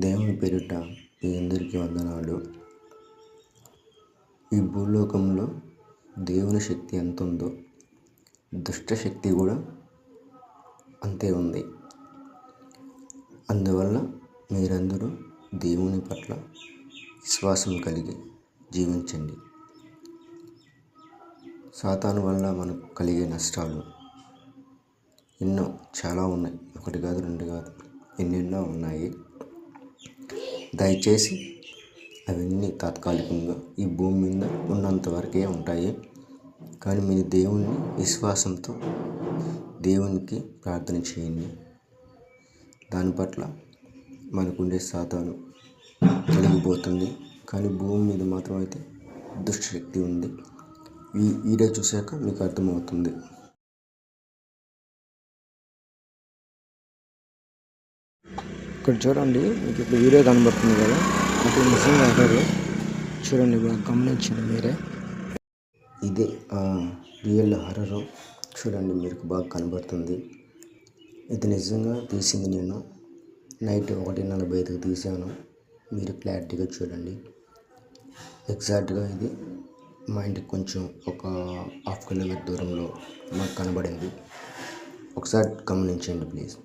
దేవుని పేరిట మీ అందరికీ వందనాలు. ఈ భూలోకంలో దేవుని శక్తి ఎంత ఉందో దుష్ట శక్తి కూడా అంతే ఉంది. అందువల్ల మీరందరూ దేవుని పట్ల విశ్వాసం కలిగి జీవించండి. సాతాను వల్ల మనకు కలిగే నష్టాలు ఎన్నో చాలా ఉన్నాయి. ఒకటి కాదు రెండు కాదు ఎన్నెన్నో ఉన్నాయి. దయచేసి అవన్నీ తాత్కాలికంగా ఈ భూమి మీద ఉన్నంత వరకే ఉంటాయి. కానీ మీరు దేవుణ్ణి విశ్వాసంతో దేవునికి ప్రార్థన చేయండి. దాని పట్ల మనకుండే సాతాను తొలగిపోతుంది. కానీ భూమి మీద మాత్రం అయితే దుష్టశక్తి ఉంది. ఈ వీడియో చూశాక మీకు అర్థమవుతుంది. ఇక్కడ చూడండి మీకు ఇప్పుడు వీడియో కనబడుతుంది కదా ఇది నిజంగా హర్రర్ చూడండి గమనించండి మీరే. ఇదే రియల్ హర్రర్ చూడండి మీకు బాగా కనబడుతుంది. ఇది నిజంగా తీసింది నేను. నైట్ ఒకటి నలభై ఐదుకి తీసాను మీరు క్లారిటీగా చూడండి. ఎగ్జాక్ట్గా ఇది మా ఇంటికి కొంచెం ఒక హాఫ్ కిలోమీటర్ దూరంలో మాకు కనబడింది. ఒకసారి గమనించండి ప్లీజ్